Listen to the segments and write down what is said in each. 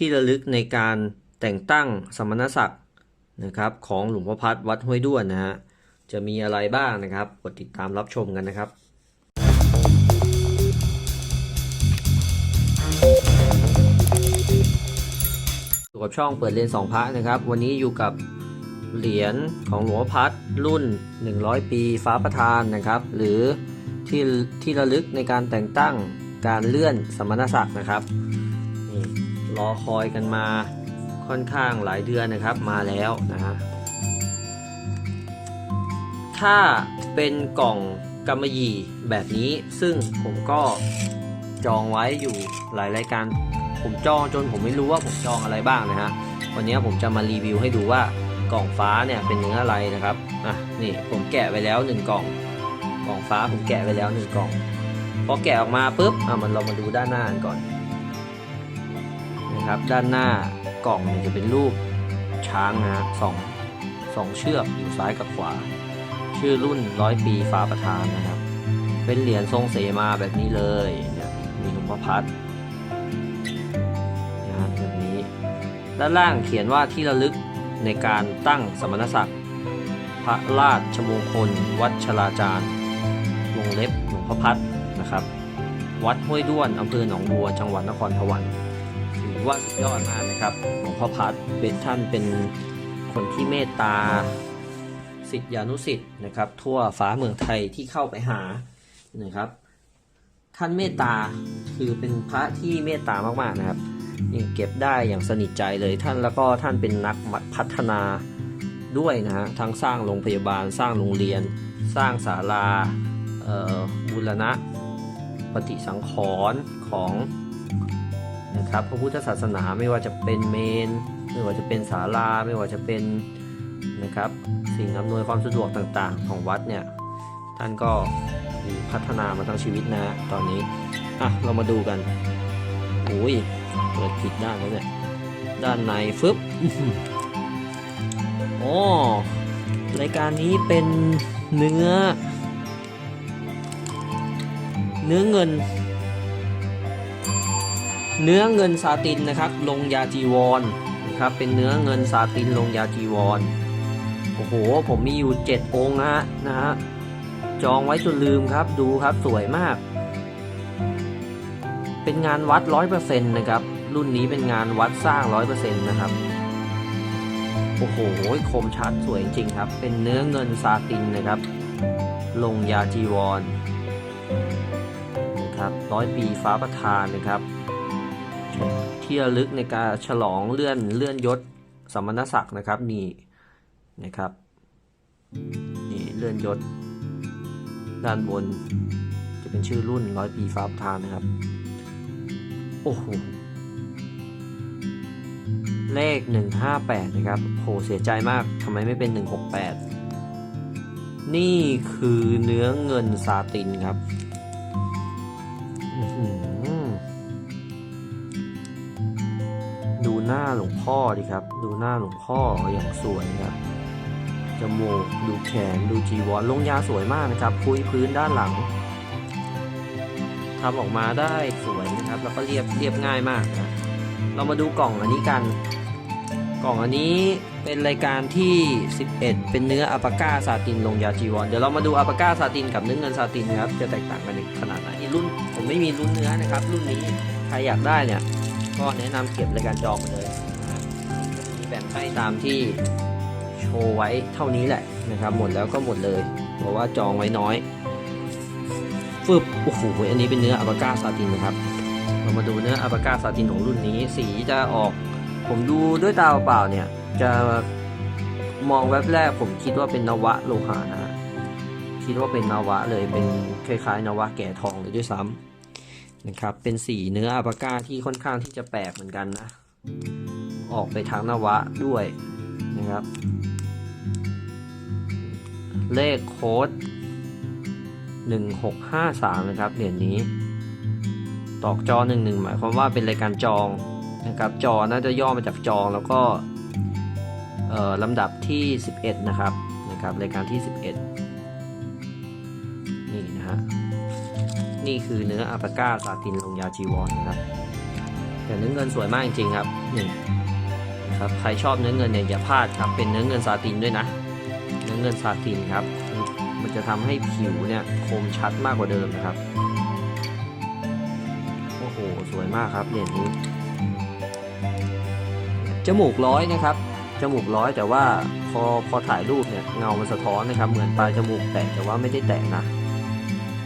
ที่ระลึกในการแต่งตั้งสมณศักดิ์นะครับของหลวงพ่อพัดวัดห้วยด้วนนะฮะจะมีอะไรบ้างนะครับกดติดตามรับชมกันนะครับอยู่กับช่องเปิดเรียนสองพระนะครับ วันนี้อยู่กับเหรียญของหลวงพ่อพัดรุ่น 100 ปีฟ้าประธานนะครับ หรือที่ที่ระลึกในการแต่งตั้งการเลื่อนสมณศักดิ์นะครับนี่ รอคอยกันมาค่อนข้างหลายเดือนนะครับมาแล้วนะฮะถ้าเป็นกล่องกำมะหยี่แบบนี้ซึ่งผมก็จองไว้อยู่หลายรายการ ผมจองจนผมไม่รู้ว่าผมจองอะไรบ้างนะฮะวันนี้ผมจะมารีวิวให้ดูว่ากล่องฟ้าเนี่ยเป็นเนื้ออะไรนะครับอะนี่ผมแกะไปแล้วหนึ่งกล่องกล่องฟ้าผมแกะไปแล้วหนึ่งกล่องพอแกะออกมาปุ๊บอะมันเรามาดูด้านหน้ากันก่อน นะครับ ด้านหน้ากล่องเนี่ยจะเป็นรูปช้างนะฮะสองสองเชือกอยู่ซ้ายกับขวา ชื่อรุ่นร้อยปีฟ้าประธานนะครับ เป็นเหรียญทรงเสมาแบบนี้เลยเนี่ยมีหลวงพ่อพัดนะแบบนี้ ด้านล่างเขียนว่าที่ระลึกในการตั้งสมณศักดิ์พระราชมงคล วัดชลาจารย์วงเล็บหลวงพ่อพัดนะครับ วัดห้วยด้วนอำเภอหนองบัว จังหวัดนครสวรรค์ ว่าสุดยอดมากนะครับหลวงพ่อพัดเป็นท่านเป็นคนที่เมตตาสิทธิานุสิทธิ์นะครับ ทั่วฟ้าเมืองไทยที่เข้าไปหานะครับ ท่านเมตตาคือเป็นพระที่เมตตามากๆนะครับนี่เก็บได้อย่างสนิทใจเลยท่านแล้วก็ท่านเป็นนักพัฒนาด้วยนะฮะทั้งสร้างโรงพยาบาลสร้างโรงเรียน สร้างศาลาบูรณะปฏิสังขรณ์ของ ครับพระพุทธศาสนาไม่ว่าจะเป็นเมน ไม่ว่าจะเป็นศาลาไม่ว่าจะเป็นนะครับสิ่งอำนวยความสะดวกต่างๆ ของวัดเนี่ยท่านก็พัฒนามาทั้งชีวิตนะตอนนี้อะเรามาดูกันโอ้ยเปิดผิดด้านแล้วเนี่ยด้านในฟึบอื้อหืออ๋อรายการนี้เป็นเนื้อ เนื้อเงิน เนื้อเงินซาตินนะครับ ลงยาจีวรนะครับ เป็นเนื้อเงินซาตินลงยาจีวร โอ้โห ผมมีอยู่เจ็ดองค์นะฮะนะฮะ จองไว้จนลืมครับ ดูครับสวยมาก เป็นงานวัดร้อยเปอร์เซ็นต์นะครับ รุ่นนี้เป็นงานวัดสร้างร้อยเปอร์เซ็นต์นะครับ โอ้โห คมชัดสวยจริงครับ เป็นเนื้อเงินซาตินนะครับ ลงยาจีวรนะครับร้อยปีฟ้าประธานนะครับ ที่ระลึกในการฉลองเลื่อนเลื่อนยศสมณศักดิ์นะครับนี่นะครับนี่เลื่อนยศ ด้านบน จะเป็นชื่อรุ่นร้อยปีฟ้าประธานนะครับ โอ้โหเลข 158 นะครับโหเสียใจมากทำไมไม่เป็น 168 นี่คือเนื้อเงินซาตินครับ หน้าหลวงพ่อดิครับ ดูหน้าหลวงพ่ออย่างสวยครับจมูกดูแขนดูจีวรลงยาสวยมากนะครับพุยพื้นด้านหลังทำออกมาได้สวยนะครับ แล้วก็เรียบเรียบง่ายมากนะเรามาดูกล่องอันนี้กัน กล่องอันนี้เป็นรายการที่ 11 เป็นเนื้ออัปาก้าซาตินลงยาจีวรเดี๋ยวเรามาดูอัปาก้าซาตินกับเนื้อเงินซาตินนะครับจะแตกต่างกันในขนาดไหนรุ่นผมไม่มีรุ่นเนื้อนะครับ รุ่นนี้ใครอยากได้เนี่ยก็แนะนำเก็บรายการจองมาเลย ให้ตามที่โชว์ไว้เท่านี้แหละนะครับ หมดแล้วก็หมดเลย เพราะว่าจองไว้น้อยฟึบโอ้โหอันนี้เป็นเนื้ออัปาก้าซาตินนะครับ เรามาดูเนื้ออัปาก้าซาตินของรุ่นนี้ สีจะออก ผมดูด้วยตาเปล่าเนี่ย จะมองแวบแรกผมคิดว่าเป็นนวะโลหะนะคิดว่าเป็นนวะเลยเป็นคล้ายๆนวะแก่ทองเลยด้วยซ้ำนะครับ เป็นสีเนื้ออัปาก้าที่ค่อนข้างที่จะแปลกเหมือนกันนะ ออกไปทางนวะด้วยนะครับ เลขโค้ด 1653 นะครับเหรียญนี้ ตอกจอ 11 หมายความว่าเป็นรายการจองนะครับจอน่าจะย่อมาจากจองแล้วก็ลำดับที่ 11 นะครับนะครับรายการที่ 11 นี่นะฮะนี่คือเนื้ออัปก้าซาตินลงยาจีวรนะครับแต่เนื้อเงินสวยมากจริงๆครับนี่ ครับใครชอบเนื้อเงินเนี่ยอย่าพลาดครับเป็นเนื้อเงินซาตินด้วยนะ เนื้อเงินซาตินครับ มันจะทำให้ผิวเนี่ยคมชัดมากกว่าเดิมนะครับโอ้โหสวยมากครับเหรียญนี้จมูกร้อยนะครับจมูกร้อยแต่ว่าพอพอถ่ายรูปเนี่ยเงามันสะท้อนนะครับ เหมือนปลายจมูกแตกแต่ว่าไม่ได้แตกนะ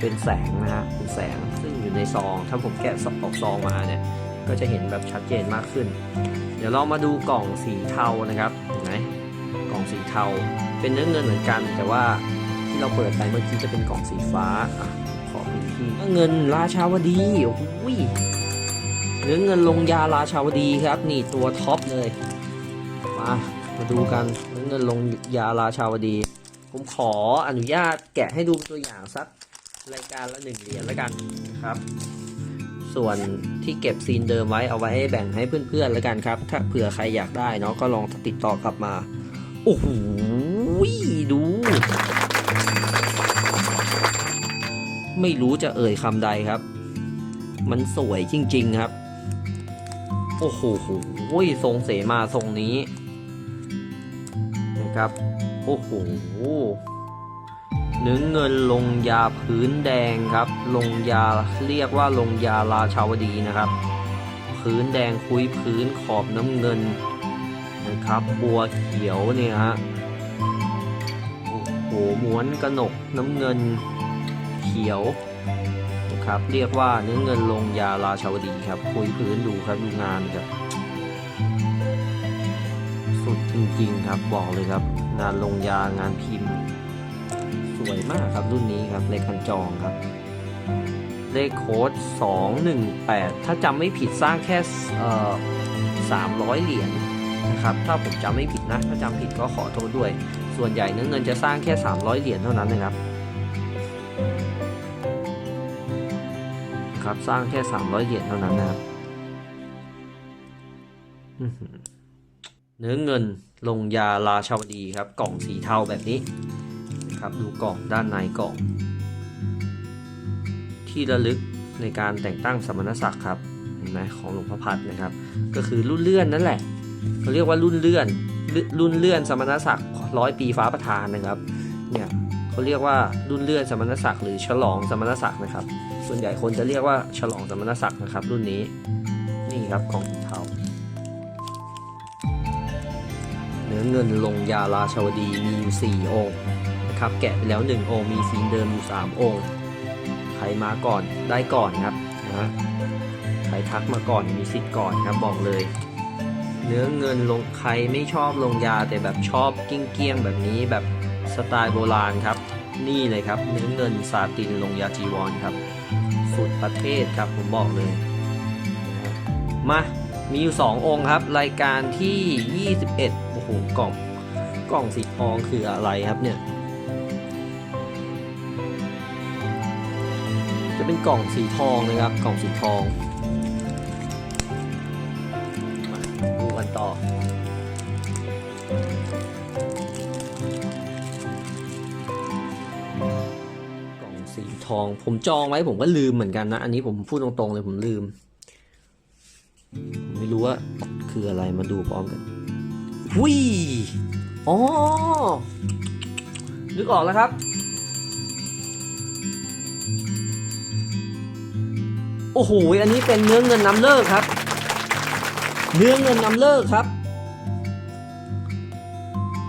เป็นแสงนะฮะเป็นแสงซึ่งอยู่ในซอง ถ้าผมแกะออกซองมาเนี่ย ก็จะเห็นแบบชัดเจนมากขึ้น เดี๋ยวเรามาดูกล่องสีเทานะครับเห็นไหมกล่องสีเทา เป็นเนื้อเงินเหมือนกัน แต่ว่าที่เราเปิดไปเมื่อกี้จะเป็นกล่องสีฟ้าอขอพื้นที่เงินราชาวดีโอ้โหเนื้อเงินลงยาราชาวดีครับ นี่ตัวท็อปเลยมามาดูกันเนื้อเงินลงยาราชาวดี ผมขออนุญาตแกะให้ดูตัวอย่างสักรายการละหนึ่งเหรียญแล้วกันนะครับ ส่วนที่เก็บซีนเดิมไว้เอาไว้ให้แบ่งให้เพื่อนๆแล้วกันครับ ถ้าเผื่อใครอยากได้เนาะก็ลองติดต่อกลับมา โอ้โหดู ไม่รู้จะเอ่ยคำใดครับ มันสวยจริง ๆครับ โอ้โหทรงเสมาทรงนี้นะครับ โอ้โห เนื้อเงินลงยาพื้นแดงครับ ลงยาเรียกว่าลงยาราชาวดีนะครับ พื้นแดงคุยพื้นขอบน้ำเงินนะครับบัวเขียวเนี่ยฮะโอ้โหม้วนกระหนกน้ำเงินเขียวนะครับเรียกว่าเนื้อเงินลงยาราชาวดีครับ คุยพื้นดูครับดูงานครับสุดจริงๆครับบอกเลยครับ งานลงยางานพิมพ์ วยมากครับรุ่นนี้ครับเลขคันจองครับ เลขโค้ด218 ถ้าจำไม่ผิดสร้างแค่เอ่อ300เหรียญนะครับ ถ้าผมจำไม่ผิดนะ ถ้าจำผิดก็ขอโทษด้วย ส่วนใหญ่เนื้อเงินจะสร้างแค่ 300 เหรียญเท่านั้นนะครับ ครับสร้างแค่ 300 เหรียญเท่านั้นนะครับเนื้อเงินลงยาราชาวดีครับ กล่องสีเทาแบบนี้ ครับดูกล่องด้านในกล่อง ที่ระลึกในการแต่งตั้งสมณศักดิ์ครับเห็นไหมของหลวงพ่อพัดนะครับ ก็คือรุ่นเลื่อนนั่นแหละเขาเรียกว่ารุ่นเลื่อนรุ่นเลื่อนสมณศักดิ์ร้อยปีฟ้าประธานนะครับเนี่ยเขาเรียกว่ารุ่นเลื่อนสมณศักดิ์หรือฉลองสมณศักดิ์นะครับ ส่วนใหญ่คนจะเรียกว่าฉลองสมณศักดิ์นะครับ รุ่นนี้นี่ครับกล่องเทาเนื้อเงินลงยาราชาวดีมีอยู่4องค์ นะครับ แกะไปแล้ว 1 องค์ มีซีนเดิมอยู่ 3 องค์ ใครมาก่อนได้ก่อนครับนะใครทักมาก่อนมีสิทธิ์ก่อนครับบอกเลย เนื้อเงินลงใครไม่ชอบลงยาแต่แบบชอบกิ้งเกี้ยงแบบนี้แบบสไตล์โบราณครับ นี่เลยครับ เนื้อเงินซาตินลงยาจีวรครับ สุดประเทศครับผมบอกเลยมามีอยู่ 2 องค์ครับ รายการที่ 21 โอ้โห กล่อง กล่องสีทองคืออะไรครับเนี่ย จะเป็นกล่องสีทองนะครับ กล่องสีทองมาดูกันต่อ กล่องสีทอง ผมจองไว้ผมก็ลืมเหมือนกันนะ อันนี้ผมพูดตรงๆเลยผมลืม ผมไม่รู้ว่าคืออะไรมาดูพร้อมกันหุยอ๋อนึกออกแล้วครับ อ้โห อันนี้เป็นเนื้อเงินน้ำเลิกครับ เนื้อเงินน้ำเลิกครับ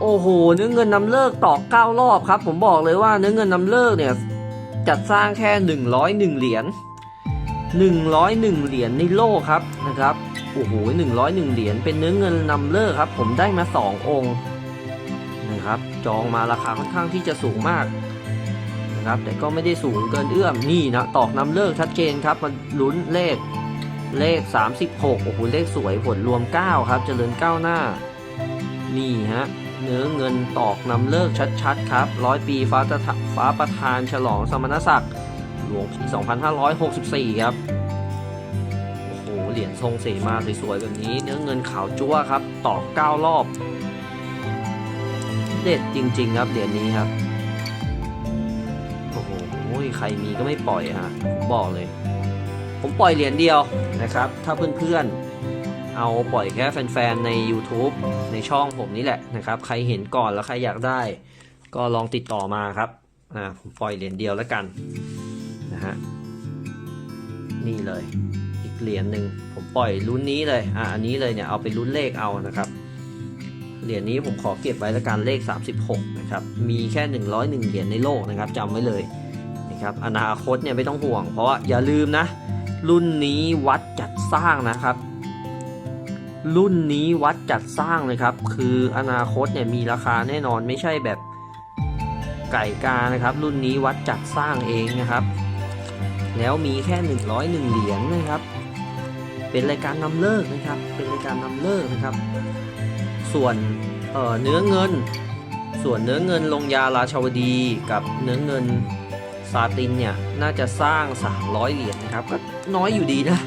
โอ้โห เนื้อเงินน้ำเลิกตอกเก้ารอบครับ ผมบอกเลยว่าเนื้อเงินน้ำเลิกเนี่ยจัดสร้างแค่หนึ่งร้อยหนึ่งเหรียญ101เหรียญในโลกครับนะครับ โอ้โห101เหรียญเป็นเนื้อเงินนำเลิกครับ ผมได้มา2องค์นะครับ จองมาราคาค่อนข้างที่จะสูงมาก นะครับ แต่ก็ไม่ได้สูงเกินเอื้อมนี่นะตอกนำเลิกชัดเจนครับมันลุ้นเลขเลข 36โอ้โหเลขสวยผลรวม 9 ครับเจริญก้าวหน้า นี่ฮะเนื้อเงินตอกนำเลิกชัดๆ ครับร้อยปีฟ้าตะฟ้าประธานฉลองสมณศักดิ์หลวงปี2564 ครับ โอ้โห เหรียญทรงเสมาสวยๆ แบบนี้ เนื้อเงินขาวจั๊วครับ ตอกเก้ารอบ เด็ดจริงๆ ครับ เหรียญนี้ครับ อ้โหใครมีก็ไม่ปล่อยฮะผมบอกเลย ผมปล่อยเหรียญเดียวนะครับ ถ้าเพื่อนๆ เอาปล่อยแค่แฟนๆ ใน YouTube ในช่องผมนี่แหละนะครับ ใครเห็นก่อนแล้วใครอยากได้ ก็ลองติดต่อมาครับอ่าผมปล่อยเหรียญเดียวแล้วกันนะฮะนี่เลยอีกเหรียญหนึ่งผมปล่อยรุ่นนี้เลยอ่าอันนี้เลยเนี่ยเอาไปรุ่นเลขเอานะครับเหรียญนี้ผมขอเก็บไว้แล้วกันเลข 36 นะครับ มีแค่ 101 เหรียญในโลกนะครับจำไว้เลย ครับ อนาคตเนี่ยไม่ต้องห่วง เพราะว่าอย่าลืมนะ รุ่นนี้วัดจัดสร้างนะครับ รุ่นนี้วัดจัดสร้างเลยครับ คืออนาคตเนี่ยมีราคาแน่นอนไม่ใช่แบบไก่กานะครับ รุ่นนี้วัดจัดสร้างเองนะครับ แล้วมีแค่ 101 เหรียญนะครับ เป็นรายการนำเลิกนะครับ เป็นรายการนำเลิกนะครับ ส่วนเเนื้อเงิน ส่วนเนื้อเงินลงยาราชาวดีกับเนื้อเงิน ซาตินเนี่ย น่าจะสร้าง 300 เหรียญนะครับ ก็น้อยอยู่ดีนะ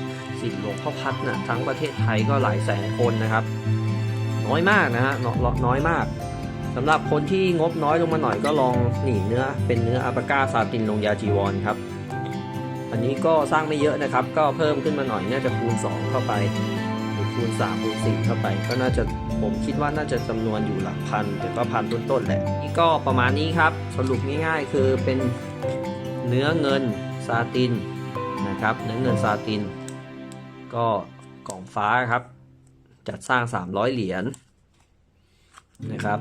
สิทธิ์หลวงพ่อพัดนะทั้งประเทศไทยก็หลายแสนคนนะครับ น้อยมากนะฮะนน้อยมากสำหรับคนที่งบน้อยลงมาหน่อยก็ลองหนีเนื้อเป็นเนื้ออาปาก้าซาตินลงยาจีวรครับ อันนี้ก็สร้างไม่เยอะนะครับ ก็เพิ่มขึ้นมาหน่อยน่าจะคูณ 2 เข้าไปหรือคูณ3คูณ4เข้าไป ก็น่าจะผมคิดว่าน่าจะจำนวนอยู่หลักพันแต่ก็พันต้นๆแหละนี่ก็ประมาณนี้ครับ สรุปง่ายๆ คือเป็น เนื้อเงินซาตินนะครับเนื้อเงินซาติน ก็กล่องฟ้าครับ จัดสร้าง 300 เหรียญนะครับ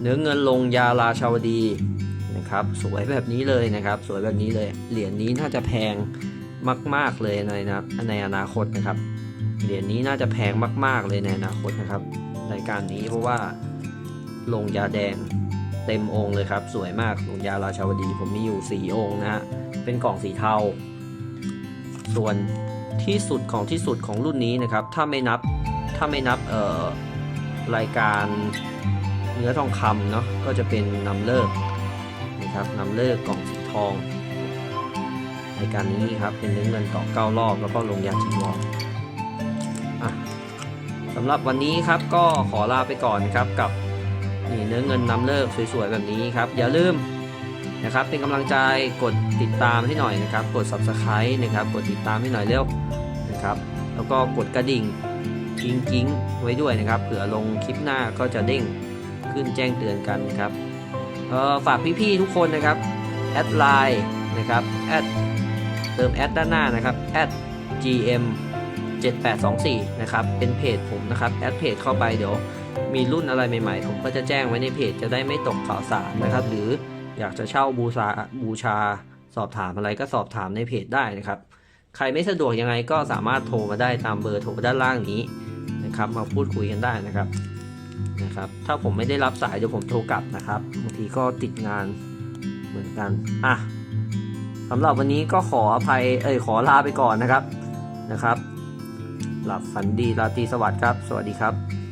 เนื้อเงินลงยาราชาวดีนะครับ สวยแบบนี้เลยนะครับ สวยแบบนี้เลยเหรียญนี้น่าจะแพงมาก ๆเลยในนะในอนาคตนะครับเหรียญนี้น่าจะแพงมาก ๆเลยในอนาคตนะครับรายการนี้เพราะว่าลงยาแดง เต็มองค์เลยครับ สวยมากลงยาราชาวดีผมมีอยู่ 4 องค์นะฮะ เป็นกล่องสีเทา ส่วนที่สุดของที่สุดของรุ่นนี้นะครับ ถ้าไม่นับ ถ้าไม่นับเอ่อรายการเนื้อทองคำเนาะ ก็จะเป็นนำเลิกนะครับนำเลิกกล่องสีทองรายการนี้ครับเป็นเนื้อเงินต่อเก้ารอบแล้วก็ลงยาจีวรอะสำหรับวันนี้ครับก็ขอลาไปก่อนครับกับ นี่เนื้อเงินนำเลิกสวยๆแบบนี้ครับ อย่าลืมนะครับเป็นกำลังใจกดติดตามให้หน่อยนะครับ กด subscribe นะครับกดติดตามให้หน่อยเร็วนะครับแล้วก็กดกระดิ่งกิ้งกิ้งไว้ด้วยนะครับ เผื่อลงคลิปหน้าก็จะเด้งขึ้นแจ้งเตือนกันนะครับฝากพี่ๆทุกคนนะครับแอดไลน์นะครับแอดเติมแอดด้านหน้านะครับแอด gm 7824 นะครับ เป็นเพจผมนะครับ แอดเพจเข้าไปเดี๋ยว มีรุ่นอะไรใหม่ๆ ผมก็จะแจ้งไว้ในเพจจะได้ไม่ตกข่าวสารนะครับ หรืออยากจะเช่าบูชาบูชา สอบถามอะไรก็สอบถามในเพจได้นะครับ ใครไม่สะดวกยังไงก็สามารถโทรมาได้ตามเบอร์โทรด้านล่างนี้นะครับ มาพูดคุยกันได้นะครับนะครับ ถ้าผมไม่ได้รับสายเดี๋ยวผมโทรกลับนะครับบางทีก็ติดงานเหมือนกันอะสำหรับวันนี้ก็ขออภัยเอ้ยขอลาไปก่อนนะครับนะครับ หลับฝันดีราตรีสวัสดิ์ครับ สวัสดีครับ